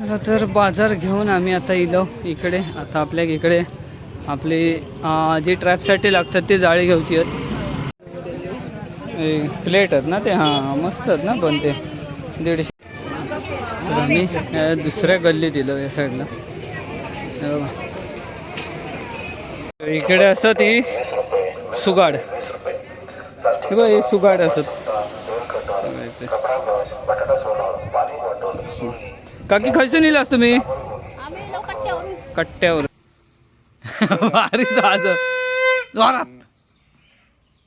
चला तर बाजार घेऊन आम्ही आता इलो इकडे आता आपल्या इकडे आपली जी ट्रॅपसाठी लागतात ती जाळी घ्यायची आहेत. प्लेट आहेत ना ते? हां मस्त आहेत ना पण ते. दीडशे. तर आम्ही दुसऱ्या गल्लीत इलो या साईडला इकडे असत ही सुगाड. हे बघ हे सुगाड असत. काकी खयचं नेलास तुम्ही? कट्ट्यावर. भारी आज जोरात.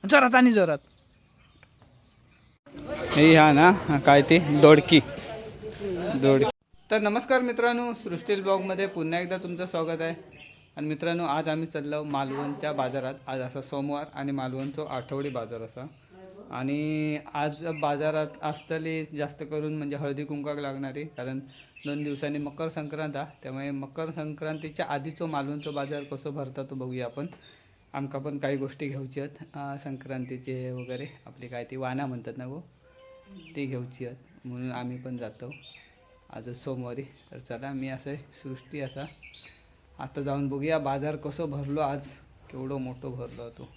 जोरात आणि जोरात. हे ह्या ना हा काय ती? दोडकी. दोडकी. तर नमस्कार मित्रांनो सृष्टील ब्लॉगमध्ये पुन्हा एकदा तुमचं स्वागत आहे. आणि मित्रांनो आज आम्ही चाललो मालवणच्या बाजारात. आज असा सोमवार आणि मालवणचा आठवडी बाजार असा. आणि आज बाजारात असतली जास्त करून म्हणजे हळदी कुंकाक लागणारी. कारण दोन दिवसांनी मकर संक्रांत आहे त्यामुळे मकर संक्रांतीच्या आधीचो मालवणचो बाजार कसो भरता तो बघूया आपण. आमका पण काही गोष्टी घ्यायची आहेत संक्रांतीचे वगैरे. आपली काय ती वाना म्हणतात ना गो ती घ्यायची आहेत. म्हणून आम्ही पण जातो. आज सोमवारी. तर चला मी असं सृष्टी असा. आता जाऊन बघूया बाजार कसं भरलो आज. केवढं मोठं भरलो तो.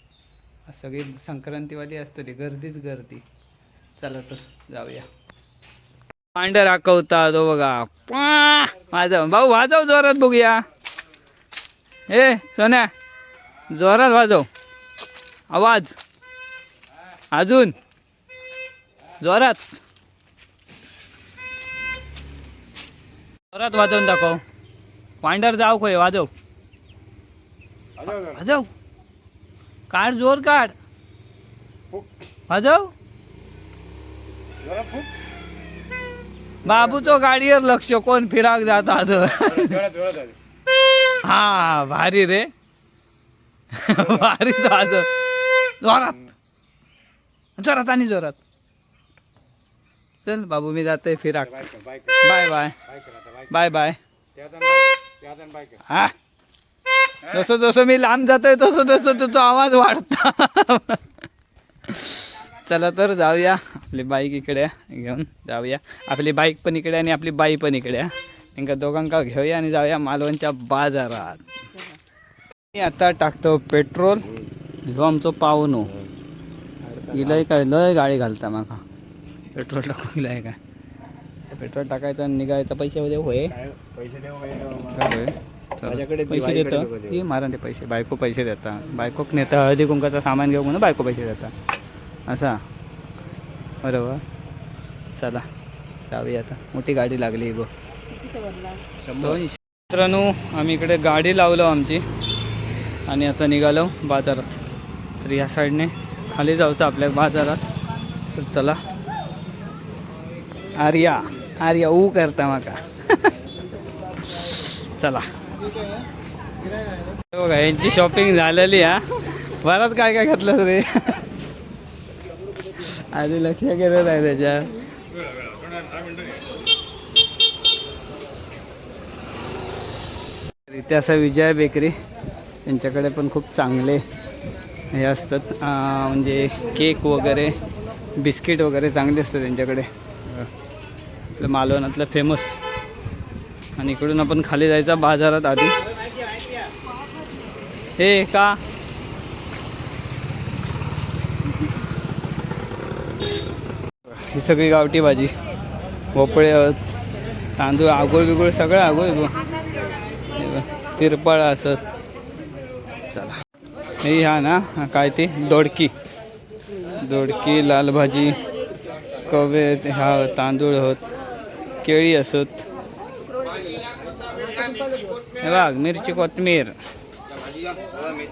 सगळी संक्रांतीवाली असतली गर्दीच गर्दी. चला तर जाऊया. पांढर आकवता तो बघा. पा वाजव. भाऊ वाजव जोरात बघूया. ए सोन्या जोरात वाजव. आवाज. अजून. जोरात. जोरात वाजवून दाखव. पांढर जाव खोय वाजव. वाजव. काढ जोर काढ. वाजव. बाबूचो गाडीवर लक्ष कोण फिराक जात आज हा भारी रे. भारी आज. जोरात. जोरात आणि जोरात. चल बाबू मी जाते फिराक. Bye bye bye bye. हा. जसं जसं मी लांब जातोय तसं तसं तुझा आवाज वाढता. चला तर जाऊया. आपली बाईक इकडे घेऊन जाऊया. आपली बाईक पण इकडे आणि आपली बाई पण इकडे. त्यांका दोघांका घेऊया आणि जाऊया मालवणच्या बाजारात. मी आता टाकतो पेट्रोल. ह्यो आमचो पावनो इलय काय लय गाडी घालता माका. पेट्रोल टाकून इलय काय. पेट्रोल टाकायचं आणि निघायचं. पैसे उद्या होय. पैसे देतो. ती मारा ते पैसे. बायको पैसे देता. बायकोक नेता हळदी कुंकाचं सामान घेऊ म्हणून बायको पैसे देता. असा. बरोबर. चला जाऊया आता. मोठी गाडी लागली गो दोनशे. मित्रांनो आम्ही इकडे गाडी लावलो आमची. आणि आता निघालो बाजारात. तर या साईडने खाली जायचं आपल्या बाजारात. तर चला. आर्या. आर्या ऊ करता माका. चला. बघा यांची शॉपिंग झालेली हा. बराच काय काय घेतलं रे. आधी लक्ष केलं नाही त्याच्या इथे विजय बेकरी त्यांच्याकडे पण खूप चांगले हे असतात. म्हणजे केक वगैरे बिस्किट वगैरे चांगले असतात त्यांच्याकडे. आपलं मालवणातलं फेमस आणि इकडून आपण खाली जायचा बाजारात आधी. हे का? ही सगळी गावठी भाजी. भोपळे तांदूळ आगोळ बिगोळ सगळं आगोळ तिरपाळ असत चला हे हा ना काय ते? दोडकी. दोडकी लाल भाजी कवे हा तांदूळ होत केळी असत. हे बघ मिरची कोथमीर.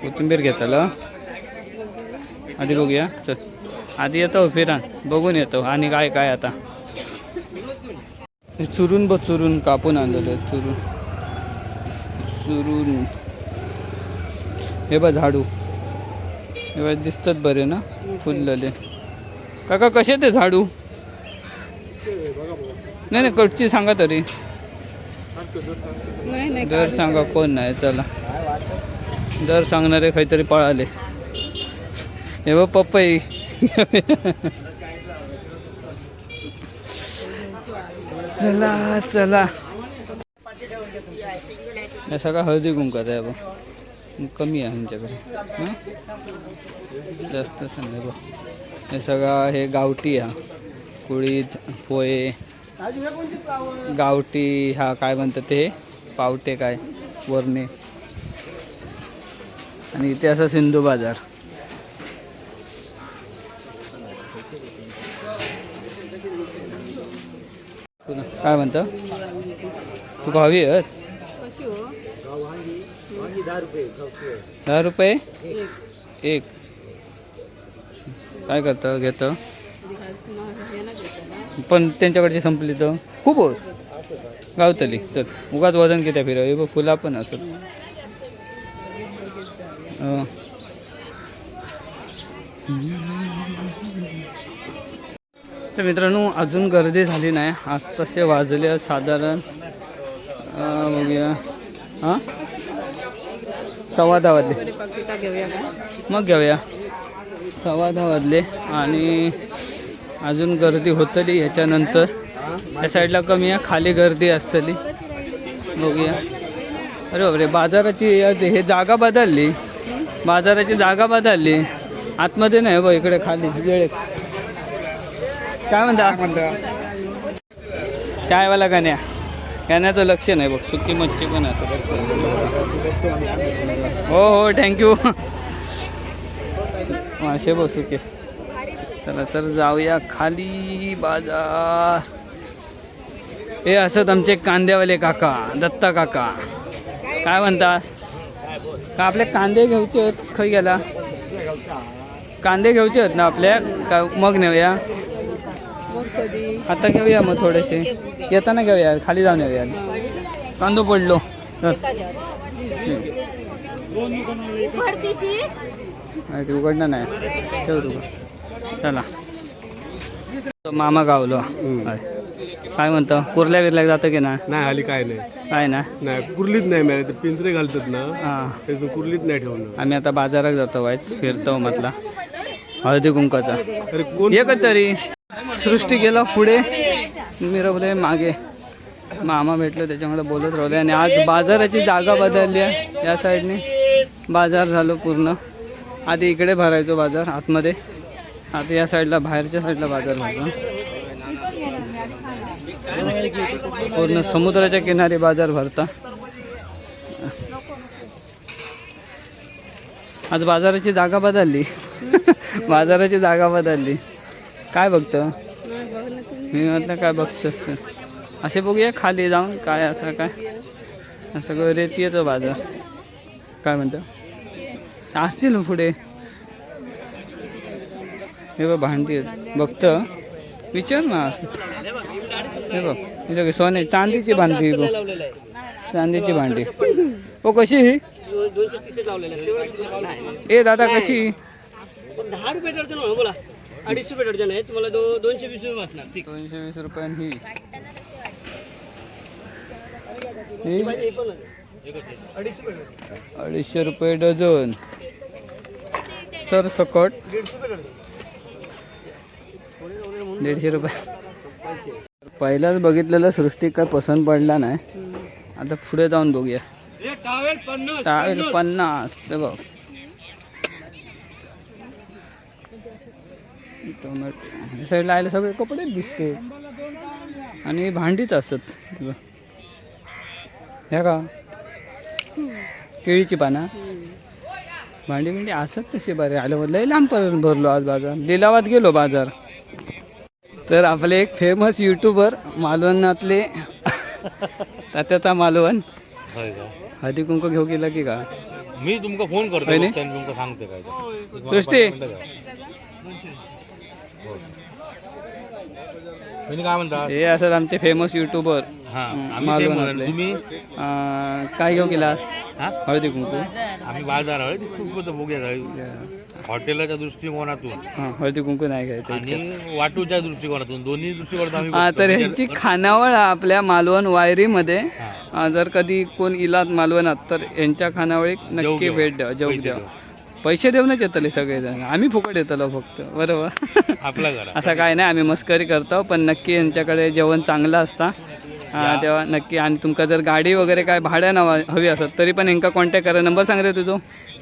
कोथिंबीर घेतलं आधी बघूया. चल. आधी येतो फिरा बघून येतो. आणि काय काय आता? चुरून बघ चुरून. कापून आणलेलं चुरून. चुरून. हे बघ झाडू. हे बघ दिसतात बरे ना? फुललेले. काका कसे ते झाडू? नाही नाही कटची सांगा तरी. दर सांगा कोण नाही चला. दर सांगणारे काहीतरी पळाले. हे बघ पपई. चला चला. हे सगळा हळदी कुंकाचा आहे बघ. कमी आहे आमच्याकडे. जास्त असं नाही बघ. हे सगळा हे गावठी हा. कुळीत पोहे. गावठी हा काय म्हणतात ते? पावटे काय? वरणे. आणि इथे असा सिंधू बाजार पुन्हा काय म्हणतं? तू भावी आहेत दहा रुपये? एक. काय करतं घेतं? पण त्यांच्याकडची संपली तर. खूप होत गावतली. चल उगाच वजन किती फिरव. हे बघ फुला पण असत. तर मित्रांनो अजून गर्दी झाली नाही. आत्ताशे वाजले साधारण बघूया. हां? सव्वा दहा वाजले. मग घेऊया. सव्वा दहा वाजले आणि अजून गर्दी होतली ह्याच्यानंतर त्या साईडला कमी आहे खाली गर्दी असतली. बघूया. अरे बापरे बाजाराची हे जागा बदलली. बाजाराची जागा बदलली. आतमध्ये नाही बघ इकडे खाली. वेळेत काय म्हणता? चायवाला गाण्या. गाण्याचं लक्ष नाही बघ सुकी मच्छी पण असं हो हो थँक्यू मासे बघ सुके. चला तर जाऊया खाली बाजार. हे असत आमचे कांद्यावाले काका दत्ता काका. काय म्हणतास? का आपले कांदे घ्यायचे आहेत खै गेला कांदे घ्यायचे आहेत ना आपल्या का मग नेऊया? आता घेऊया मग थोडेसे. येताना घेऊया खाली जाऊन येऊया. कांदो पडलो. नाही, ते उघडणार नाही. ठेव तू. चला. मामा गावलो. काय म्हणतो? कुर्ल्या बिरल्या जातं की ना? नाही हल्ली काय नाही. काय ना? नाही कुर्लीच नाही मिळाली. ते पिंजरे घालतात ना हां. त्याचं कुर्लीच नाही ठेवणं आम्ही आता बाजारात जातो वाईच फिरतो म्हटला. हळदी कुंकाचा अरे कोण एकच तरी. सृष्टी गेला पुढे. मिरवले मागे. मामा भेटलो त्याच्यामुळे बोलत राहिले. आणि आज बाजाराची जागा बदलली आहे या साईडने. बाजार झालो पूर्ण. आधी इकडे भरायचो बाजार आतमध्ये. आता या साईडला बाहेरच्या साईडला बाजार भरतो. पूर्ण समुद्राच्या किनारी बाजार भरता. आज बाजाराची जागा बदलली. बाजाराची जागा बदलली. काय बघतं? मी म्हटलं काय बघतोस तर. असे बघूया खाली जाऊन काय असं काय. असं सगळं रेतीयचं बाजार. काय म्हणतं? असतील पुढे. हे बघ भांडी बघतं. विचार ना असं. हे बघ हे सोने चांदीची भांडी बघ. चांदीची भांडी. ओ कशी ही? ए दादा कशी दहा रुपये बोला. अडीचशे रुपये डझन आहे तुम्हाला दो दोनशे वीस रुपये वाचणार ठीक. दोनशे वीस रुपयान ही. ही? हे? अडीचशे रुपये अडीचशे रुपये डझन. सर सकट दीडशे रुपये डझन. दीडशे रुपये. पहिलाच बघितलेलं सृष्टी काय पसंत पडला नाही. आता पुढे जाऊन बघूया. टावेल पन्नास टावेल पन्नास. ते बघ. टोमॅटो साईडला आले सगळे कपडेच दिसते. आणि भांडीच असत. ह्या का? केळीची पाना. भांडी बिंडी असत तशी बरे. आलं लय लांबपर्यंत भरलो आज बाजार. लिलावात गेलो बाजार. तर आपले एक फेमस युट्यूबर मालवणातले तात्याचा मालवण. हळदी कुंकू घेऊ गेला की का? मी तुमका फोन करतो. सृष्टी. तुम्ही काय म्हणता? हे असं आमचे फेमस युट्यूबर हा आम्ही ते तुम्ही? काय घेऊ गेलास हा? हळदी कुंकू. आम्ही बाजार आहे ते खूप होतं बघूया जाऊ. हॉटेलाच्या दृष्टिकोनातून. हां हळदी कुंकू नाही घ्यायचं आणि वाटूच्या दृष्टिकोनातून दोन्ही दृष्टिकोनातून आम्ही हा बघतो. तर म्हणजे- ह्यांची खानावळ आपल्या मालवण वायरीमध्ये हा. अं, जर कधी कोण इलात मालवणात तर यांच्या खानावळीक जेव नक्की. भेट द्या जेव द्या. पैसे देऊनच येतले सगळेजण. आम्ही फुकट येतलो फक्त. बरोबर? आपला घरा असं काय नाही आम्ही मस्करी करतो पण नक्की यांच्याकडे जेवण चांगलं असता. हा तेव्हा नक्की आणि तुमका जर गाडी वगैरे काय भाड्यानं हवा- हवी असत तरी पण हेंका कॉन्टॅक्ट करा. नंबर सांग रे तुझो.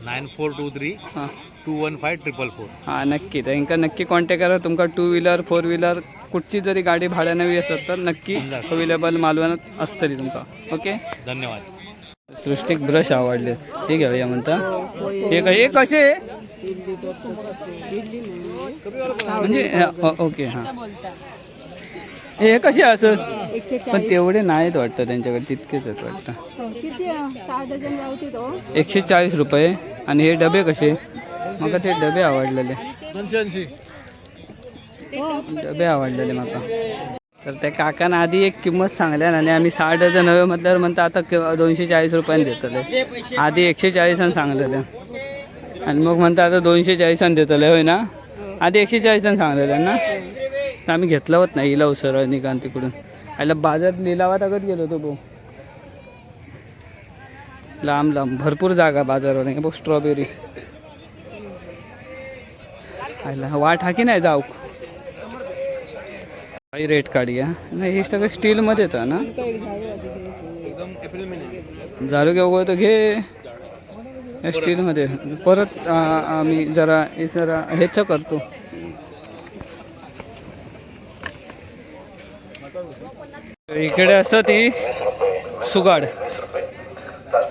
नाईन फोर टू थ्री हां. Two one five triple four. हां नक्की. तर हेंका नक्की कॉन्टॅक्ट करा. तुमका टू व्हीलर फोर व्हीलर कुठची जरी गाडी भाड्यानं हवी असत तर नक्की अवेलेबल मालवणात असतली तुमका. ओके धन्यवाद. सृष्टीक ब्रश आवडले. हे घेऊया म्हणता. हे हे कसे? म्हणजे ओके हां. हे कसे असं? पण तेवढे नाहीत वाटतं त्यांच्याकडे तितकेच आहेत वाटतं. तो एकशे चाळीस रुपये. आणि हे डबे कसे? मला ते डबे आवडलेले. डबे आवडलेले माका. तर त्या काकानं आधी एक किंमत सांगल्या आणि आम्ही साठ हजार नव्हे म्हटल्यावर म्हणता आता दोनशे चाळीस रुपयाने देतले. आधी एकशे चाळीसानं सांगलेले. आणि मग म्हणता आता दोनशे चाळीसानं देतले होय ना? आधी एकशे चाळीसानं सांगलेलं ना? तर आम्ही घेतलं होत नाही इला उसर निघान तिकडून. आयला बाजार लिलावात अगत गेलो होतो भाऊ. लांब लांब भरपूर जागा बाजारावर नाही बघ स्ट्रॉबेरी आयला वाट हा की नाही जाऊ काही रेट काढूया नाही हे सगळं स्टीलमध्ये येतं ना. झाडू घेऊ तर घे. स्टीलमध्ये. परत आम्ही जरा हे जरा ह्याचं करतो. इकडे असतं ती सुगाड.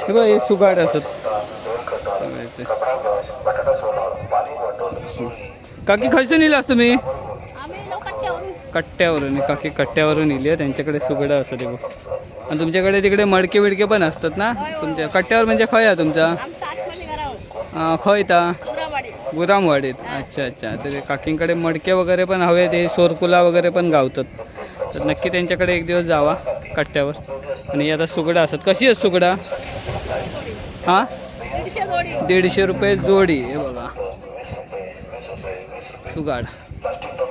हे बघ हे सुगाड असत. काकी खयचं नेलास तुम्ही? कट्ट्यावरून काकी कट्ट्यावरून इली त्यांच्याकडे सुगडं असतं ते बघ. आणि तुमच्याकडे तिकडे मडके बिडके पण असतात ना? तुमच्या कट्ट्यावर म्हणजे खय आहे तुमचा? आमचं आठवली घरावर अं, खय ता? पुरावाडी गुरामवाडीत. अच्छा अच्छा. तर काकींकडे मडके वगैरे पण हवे ते सोरकुला वगैरे पण गावतात. तर नक्की त्यांच्याकडे एक दिवस जावा कट्ट्यावर. आणि आता सुगडा असतात. कशी आहेत सुगडा? हां? दीडशे रुपये जोडी हे बघा. सुगाड.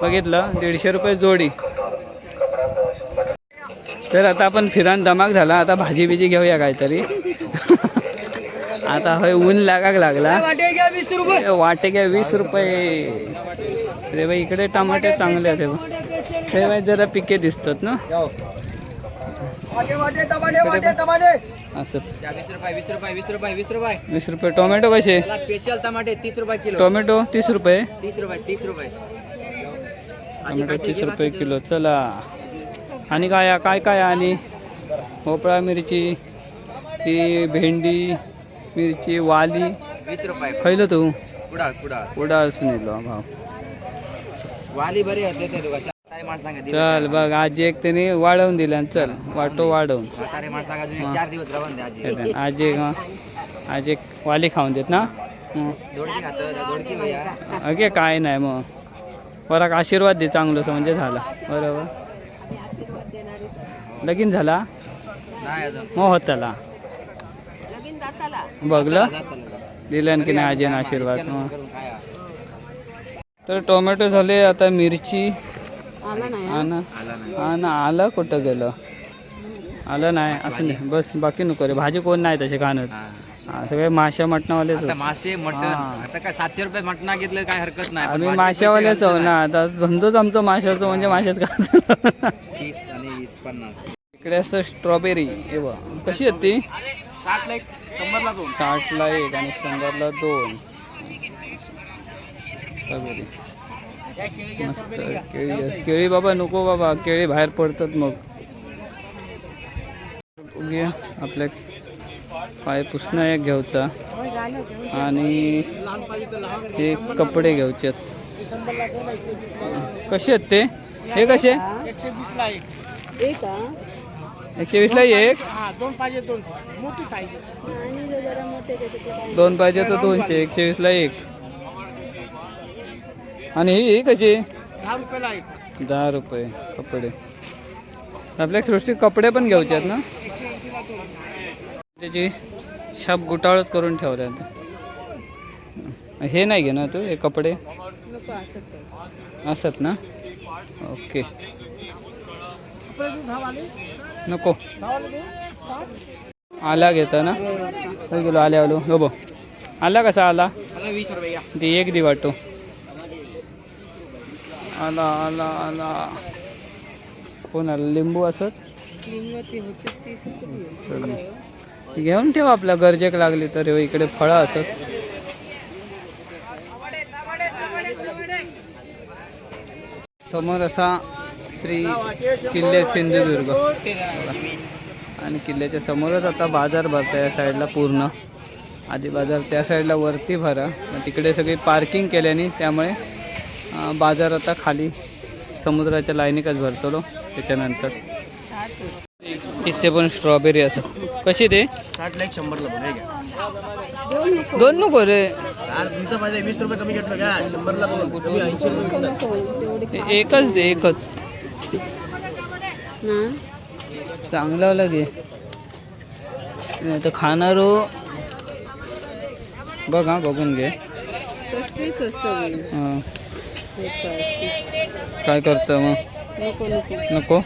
बघितलं दीडशे रुपये जोडी. तर आता आपण फिरान धमाक झाला आता भाजी बिजी घेऊया काहीतरी. आता होय ऊन लागाक लागला. वाटे घ्या वीस रुपये. अरे बाई इकडे टमाटे चांगले आहेत. हे बघ. हे बाई जरा पिके दिसतात ना. असं. वीस रुपये. टोमॅटो कसे? स्पेशल टमाटे तीस रुपये किलो. टोमॅटो तीस रुपये. तीस रुपये तीस रुपये. टोमॅटो तीस रुपये किलो. चला. आणि काय काय काय आणि? भोपळा मिरची ती भेंडी मिरची वाली. वीस रुपये. खैलो तू? कुडाळ कुडाळ उडा असून येलो भाव वाली बरी होते ते चल बघ आजी एक त्याने वाढवून दिल्या चल वाटो वाढवून म्हातारे माणसं सांगा अजून एक चार दिवस राहून द्या आजी. आज एक हं, आज एक वाली खाऊन देत ना? हं. दोडकी खातं दोडकी भैया अगे काय नाही मग. बरं आशीर्वाद दे चांगलं असं म्हणजे झाला. बरोबर? लगीन झाला? नाही अजून. मग होताला बघलं? दिल्यान की नाही आजीनं आशीर्वाद. तर टोमॅटो झाले आता मिरची. आलं कुठं गेलं? आलं नाही असं नाही. बस बाकी नको रे. भाजी कोण नाही तसे खाणं हा. सगळे माश्या मटणावालेच आता. मासे मटण हा. आता काय सातशे रुपये मटणा घेतलं काय हरकत नाही पण आम्ही पैसे आहो ना आता धंदोच आमचं माशाचं म्हणजे माशाच का नाही. तीस आणि वीस पन्नास इकडे असतं स्ट्रॉबेरी हे बघ कशी आहेत ती शंभरला दोन साठला एक आणि शंभरला दोन स्ट्रॉबेरी मस्त केळी. केळी बाबा नको बाबा केळी बाहेर पडतात मग बघूया आपल्या पाय पुसणं एक घ्यायचा आणि हे कपडे घ्यायचे कसे आहेत ते? हे कसे? एकशे वीस ला एक? एक हा? एकशे वीसला एक दोन पाहिजे दोन मोठी साईज दोन पाहिजे तर दोनशे एकशे वीसला एक. आणि ही कशी? दहा रुपयाला एक दहा रुपये कपडे. आपल्या सृष्टीत कपडे पण घ्यायचे आहेत ना? त्याची शाप गुटाळच करून ठेवल्या हे नाही घे ना तू हे कपडे? असत ना? ओके. नको. आला घेता ना? गेलो आले आलो. हो बो आला कसा आला? ती एक दि वाटो. आला आला आला. कोण आला? लिंबू असत? घेऊन ठेव आपल्या गरजेक लागली तर इकडे फळं असत समोर असा श्री किल्ले सिंधुदुर्ग. आणि किल्ल्याच्या समोरच आता बाजार भरता या साईडला पूर्ण. आधी बाजार त्या साईडला वरती भरा. मग तिकडे सगळी पार्किंग केल्याने त्यामुळे बाजार आता खाली समुद्राच्या लाईनिकच भरतो त्याच्यानंतर. इथे पण स्ट्रॉबेरी असं. कशी ते? साठला एक शंभरला पण हे घ्या. दोन नको दोन नको रे तुमचा वीस रुपये कमी घेतलं का? शंभरला दोन तुम्ही ऐंशी रुपये नको तेवढे ए- एकच दे एकच. ना? चांगलं नाही तर खाणारो बघ हा बघून घे. कसली स्वस्त होईल हां. नको काय? करतं मग? नको नको.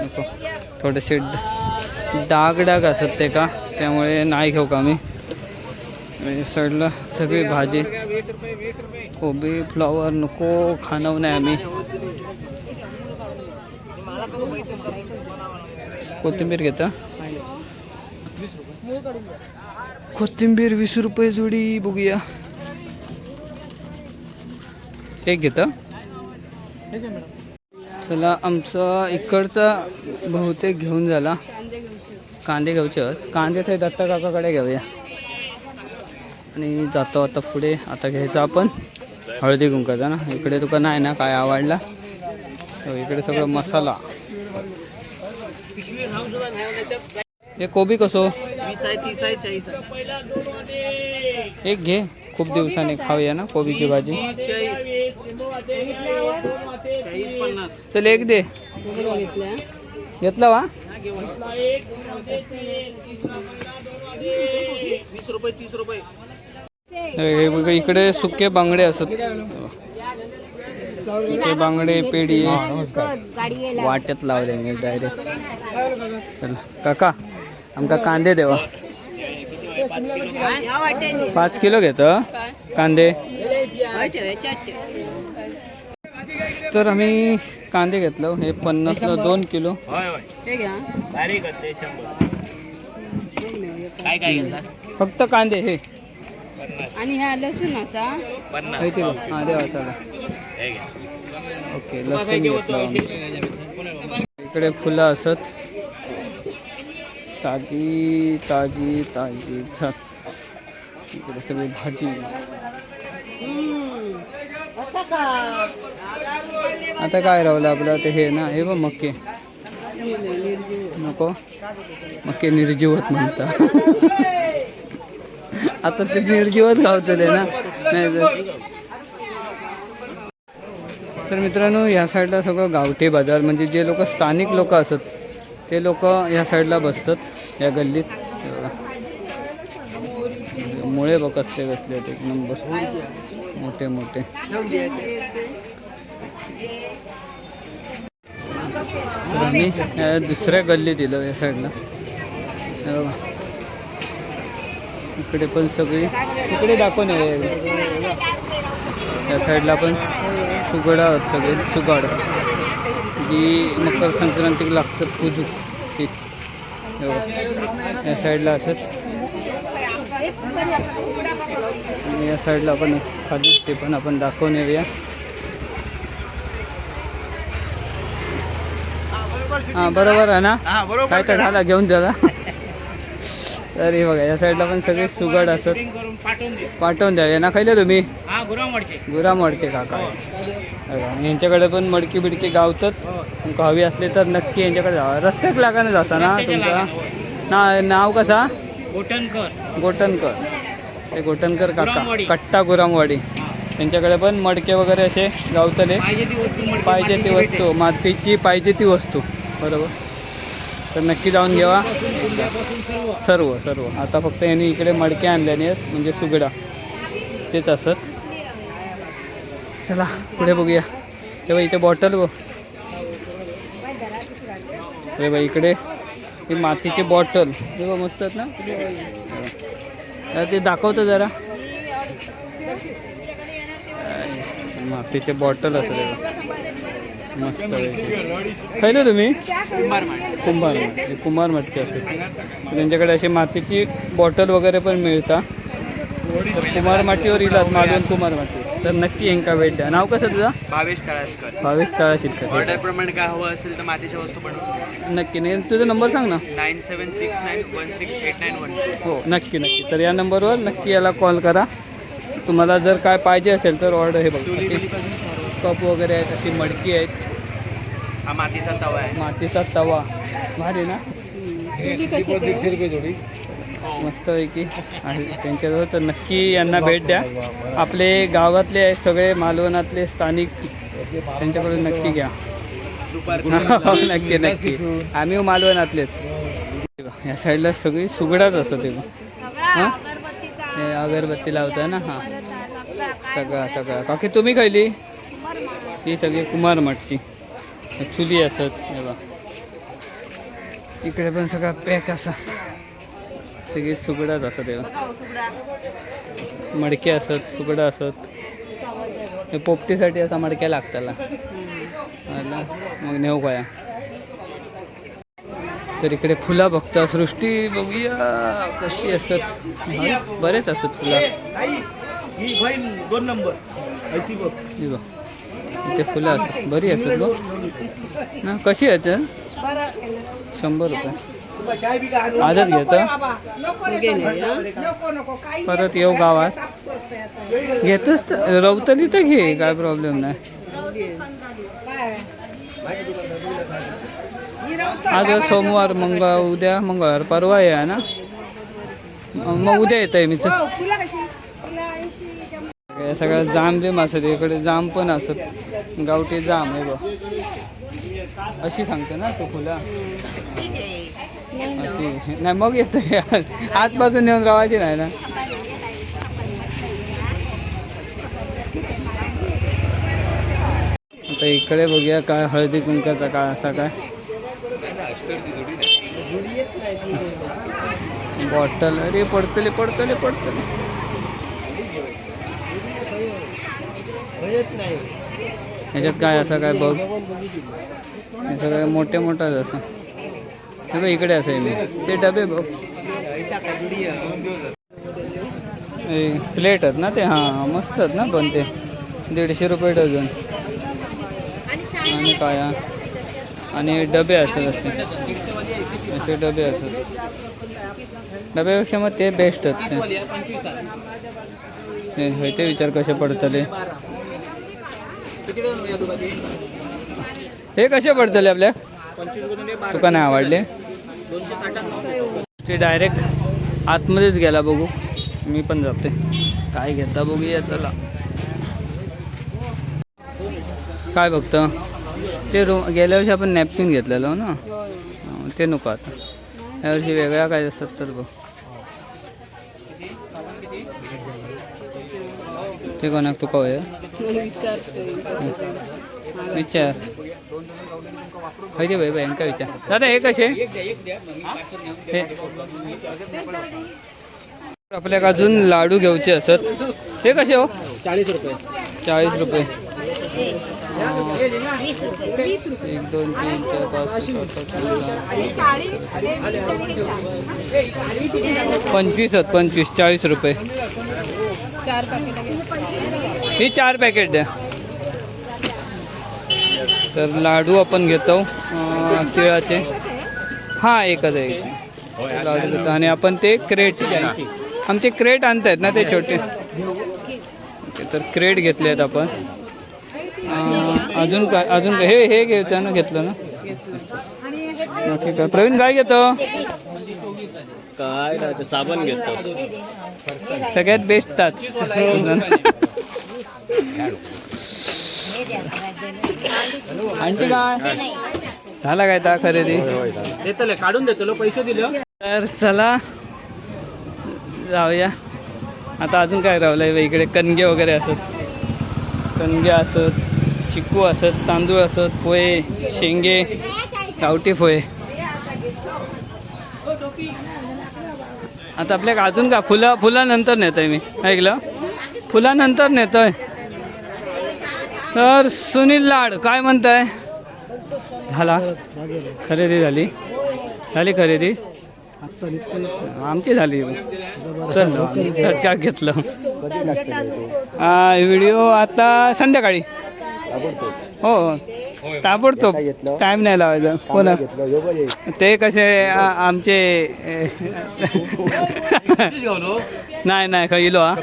नको? थोडेसे ड- डाग डाग असत ते का? त्यामुळे नाही घेऊ का मी सडलं सगळी भाजी. कोबी फ्लॉवर नको खाणव नाही आम्ही. कोथिंबीर घेता. कोथिंबीर वीस रुपये जोडी बघूया. एक घेता. चला आमचा इकडचा बहुतेक घेऊन झाला. कांदे घ्यायचे आहेत. कांदे ते दत्ता काकाकडे घेऊया. आणि जातो आता पुढे. आता घ्यायचं आपण. हळदी कुंकाचा ना. इकडे तुका नाही ना काय आवडला. इकडे सगळं मसाला. हे कोबी कसो? एक घे. खूप दिवसाने खाऊया ना कोबीची भाजी. चल एक दे. घेतलं घेतला वा? वीस रुपये तीस रुपये. हे बघा, इकडे सुके बांगडे असत. सुके बांगडे पेढी. वाट्यात लावले मी डायरेक्ट काका आमका कांदे देवा. पाच किलो घेत कांदे. तर आम्ही कांदे घेतलो. हे पन्नासला दोन किलो. हे घ्या. काय काय घेतला? फक्त कांदे हे. आणि ह्या लसूण असा. हे किलो. हा देवा चला ओके लसूण घेतलं आम्ही. इकडे फुलं असत. ताजी ताजी ताजी. इकडे सगळी भाजी. आता काय राहिलं आपलं? ते हे ना हे बघ मक्के. नको. मक्के निर्जीवत म्हणता. आता ते निर्जीवत गावतले ना. नाही तर तर मित्रांनो या साईडला सगळं गावठी बाजार म्हणजे जे लोक स्थानिक लोक असत ते लोक या साईडला बसतात या गल्लीत. मुळे बघत ते बसले आहेत एक नंबर. मोठे मोठे. दुसऱ्या गल्लीत दिलं या साईडला. इकडे पण सगळी इकडे दाखवून ये. साईडला पण सुगड सगळे सुगाड जी मकर संक्रांतीक लागतात पूजू बघा. या साईडला असत आणि या साईडला आपण खाली ते पण आपण दाखवून येऊया हां बरोबर आहे ना? हा बरोबर काय तर झाला? घेऊन झाला तर हे बघा या साईडला पण सगळे सुगड असत. पाठवून दे. पाठवून द्यावे. ना खायला तुम्ही? हा गुरामवाडचे गुरा मडके काका बघा, यांच्याकडे पण मडकी बिडकी गावतात. तुमका हवी असले तर नक्की यांच्याकडे जावा रस्त्याक लागानच असा ना तुमचा? ना नाव कसा? गोटनकर गोटनकर ते गोटनकर काका. कट्टा गुरामवाडी. त्यांच्याकडे पण मडके वगैरे असे गावतले. पाहिजे ती वस्तू मातीची पाहिजे ती वस्तू. बरोबर. तर नक्की जाऊन घेवा. सर्व सर्व. आता फक्त यांनी इकडे मडके आणल्याने आहेत म्हणजे सुगडा. तेच तसंच चला पुढे बघूया. तेव्हा इथे बॉटल बघ. अरे बाई इकडे. ही मातीची बॉटल. हे बघ मस्त आहेत ना? ते दाखवतो जरा. मातीचे बॉटल असं मस्त खैलो तुम्ही? कुंभार हे कुंभार मठचे असतात त्यांच्याकडे अशी मातीची बॉटल वगैरे पण मिळतात तर कुमार माटीवर इलाज मालवण कुमार माटी तर नक्की यांका भेट द्या. नाव कसं तुझं? भावेश तळासकर. भावेश तळा शिरकर ऑर्डर प्रमाणे काय हवं असेल तर मातीच्या वस्तू बनवू नक्की नाही. तुझा नंबर सांग ना. Nine seven six nine one six eight nine one. हो नक्की नक्की. तर या नंबरवर नक्की याला कॉल करा. तुम्हाला जर काय पाहिजे असेल तर ऑर्डर हे बघा. कप वगैरे आहेत अशी मडकी आहेत. हा मातीचा तवा आहे. मातीचा तवा. भारी ना? तुझी कशी काय? मस्तपैकी आहे. त्यांच्याजवळ तर नक्की यांना भेट द्या. आपले गावातले आहे सगळे मालवणातले स्थानिक त्यांच्याकडून नक्की घ्या. हो, नक्की नक्की. आम्ही मालवणातलेच. या साईडला सगळी सुगडाच असतं ते. हां? हे अगरबत्ती लावता ना? हां. सगळा सगळा. काकी तुम्ही खायली ही सगळी कुमार मठची. चुली असत हे बा इकडे पण सगळा पॅक असा. सगळी सुगडाच असत मडके असत सुगडं असत. हे पोपटीसाठी असा मडक्या लागताला मग नेऊ काय? तर इकडे फुला बघता. सृष्टी बघूया. कशी असत? बरेच असत फुला. दोन नंबर. बघ. इथे फुलं असत बरी असत बघ ना कशी आहेत? शंभर रुपये. आजच घेतं? परत येऊ गावात. घेतच तर रवतली तर घे काय प्रॉब्लेम नाही. आज सोमवार मंगळ उद्या मंगळवार परवा आहे ना? मग उद्या येत आहे मी चल. हे सगळं जाम बिम असत इकडे जाम पण असत. गावठी जाम आहे बघ. अशी सांगतो ना तू फुला. अशी. नाही मग येतो आजपासून नेऊन रावायची नाही ना. आता इकडे बघूया काय हळदी कुंकाचा काय असा काय. बॉटल. अरे पडतले पडतले पडतले ह्याच्यात काय असं काय बघ. हे सगळं मोठे मोठाच असं. हे बघ इकडे असं मी. ते डबे बघ. प्लेट आहेत ना ते? हां मस्त आहेत ना पण ते. दीडशे रुपये डझन. आणि काय आणि डबे असतात असे. असे डबे असतात. डब्यापेक्षा मग ते बेस्ट आहेत ते. ते विचार कसे पडतले हे कसे पडतले आपल्या? तुका नाही आवडले. ते डायरेक्ट आतमध्येच गेला बघू. मी पण जाते काय घेता बघूया चला. काय बघतं? ते रूम गेल्या वर्षी आपण नॅपकिन घेतलेलो ना? ते नको आता. यावर्षी वेगळ्या काय असतात तर बघ. ते कोणाक तुका होय विचार. भाई भाई यांका विचार? दादा हे कसे? आपल्याक अजून लाडू घेऊचे असत. हे कसे हो? चाळीस रुपये. चाळीस रुपये. एक दोन तीन चार पाच पंचवीस आहेत पंचवीस चाळीस रुपये. चार पाकिट ही चार पॅकेट द्या. तर लाडू आपण घेतो तिळाचे. हां एकच आहे. एक. लाडू घेतो आणि आपण ते क्रेट आमचे क्रेट आणतायत ना ते छोटे. तर क्रेट घेतले आहेत आपण अजून काय अजून हे हे घ्यायचं ना घेतलं ना? ओके काय? प्रवीण काय घेतो? काय साबण घेतो. सगळ्यात बेस्ट ताच आणखी काय? झाला काय ता खरेदी? देतले काढून देतो पैसे दिले. तर चला जाऊया. आता अजून काय राहिलं आहे इकडे कणगे वगैरे असत. कणगे असत चिकू असत तांदूळ असत पोहे शेंगे गावठी पोहे. आता आपल्याक अजून का फुलं फुलानंतर नेतोय मी. ऐकलं? फुलानंतर नेतोय. तर सुनील लाड काय म्हणताय? झाला. खरेदी झाली. झाली खरेदी. आमची झाली. चल झटका घेतलं. व्हिडिओ आता संध्याकाळी. हो ताबडतोब. टाइम नाही लावायचा. हो ना. ते कसे आमचे नाही नाही खा इलो हा.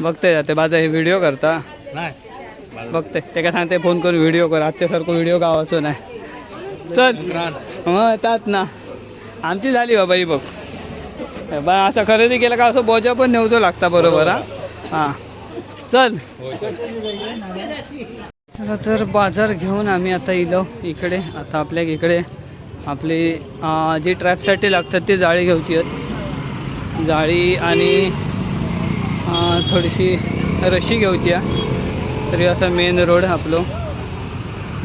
बघते जाते माझा हे व्हिडिओ करता. नाही. बघते. ते काय सांगते फोन करून व्हिडिओ कर. आजच्यासारखं व्हिडिओ गावाचो नाही. चल. मग तात ना. आमची झाली बाबा ही बघ. बा असं खरेदी केलं का असं बोजा पण नेवतो लागता बरोबर हा? हां. चल. चला तर बाजार घेऊन आम्ही आता इलो इकडे. आता आपल्या इकडे आपली जी ट्रॅपसाठी लागतात ती जाळी घ्यायची आहेत. जाळी आणि थोडीशी रशी घेऊची आहे. तरी असा मेन रोड आपलो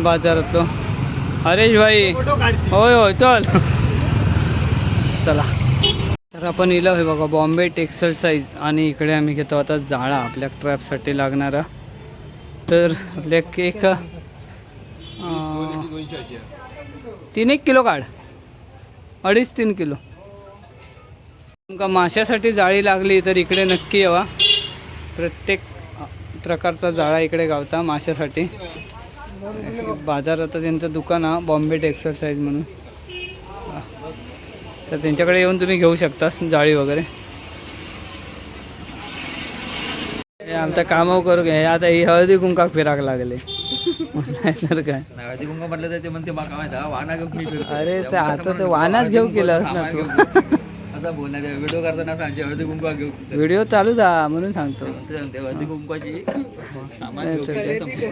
बाजारातलो. हरेश भाई होय होय चल. चला. तर आपण इलो हे बघा बॉम्बे टेक्सटाईल साईज. आणि इकडे आम्ही घेतो आता जाळा आपल्या ट्रॅपसाठी लागणारा. तर आपल्या केक तीन एक किलो काढ. अडीच तीन किलो. तुमका माशासाठी जाळी लागली तर इकडे नक्की यावा. प्रत्येक प्रकारचा जाळा इकडे गावता माशासाठी. बाजारात त्यांचं दुकान आहे बॉम्बे टेक्सटाईल साईज म्हणून. हा. तर त्यांच्याकडे येऊन तुम्ही घेऊ शकता जाळी वगैरे. हे आमचं कामं करू घे. आता ही हळदी कुंकाक फिराक लागले. काय? हळदी कुंकू म्हटलं तर ते म्हणते. अरे ते आता ते वानाच घेऊ केलंस ना तू. बोलणार व्हिडिओ करताना सांगते हळदी कुंकू घेऊ. व्हिडिओ चालू जा म्हणून सांगतो. हळदी कुंकवाची सामान घेऊ.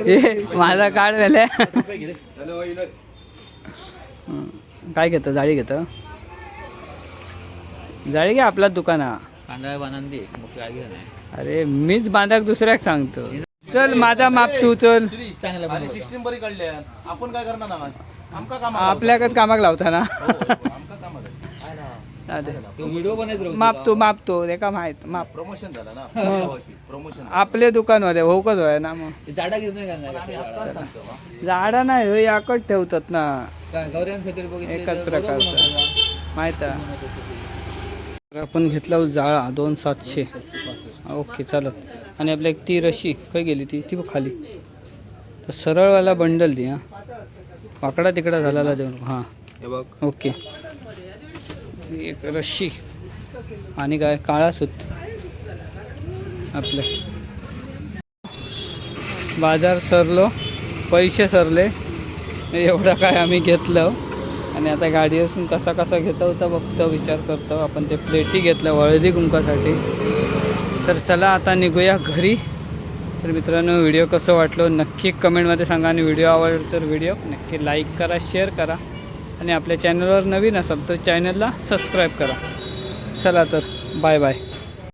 हे माझा कार्ड वेले काय घेतं? जाळी घेतं? जाळी घे आपला दुकान. हा कांदा बांधून दे मग काय घे नाही अरे मीच बांधाक दुसऱ्याक सांगतो. चल माझा माप तू चल. चांगलं सिस्टीम बरी आहे. आपण काय करणार ना आमका काम आपल्याकच कामाक लावता ना चालतंय. व्हिडिओ बनवत राहू माप तू माप तू ते का माहीत माप प्रमोशन झालं ना प्रमोशन आपले दुकानवाले होकच होय ना मग झाडा घेऊन झाडा नाही हो याकच ठेवतात ना गौऱ्यांसाठी बघितलं एकाच प्रकारचा माहीत आहे तर आपण घेतला जाळा दोन सातशे ओके चालत आणि आपल्या एक ती रशी खय गेली ती ती बघ खाली तर सरळवाला बंडल ती हां वाकडा तिकडा झालेला देऊ नको हां हे बघ ओके एक रश्शी आणि काय काळा सूत. आपलं. बाजार सरलो पैसे सरले. एवढं काय आम्ही घेतलं. आणि आता गाडी असून कसा कसा घेता होता बघतो विचार करतो. आपण ते प्लेटी घेतलं हळदी कुंकासाठी तर चला आता निघूया घरी. तर मित्रांनो व्हिडिओ कसं वाटलो नक्की कमेंटमध्ये सांगा. आणि व्हिडिओ आवडला तर व्हिडिओ नक्की लाईक करा शेअर करा. आणि आपल्या चॅनलवर नवीन असाल तर चॅनलला सबस्क्राईब करा. चला तर बाय बाय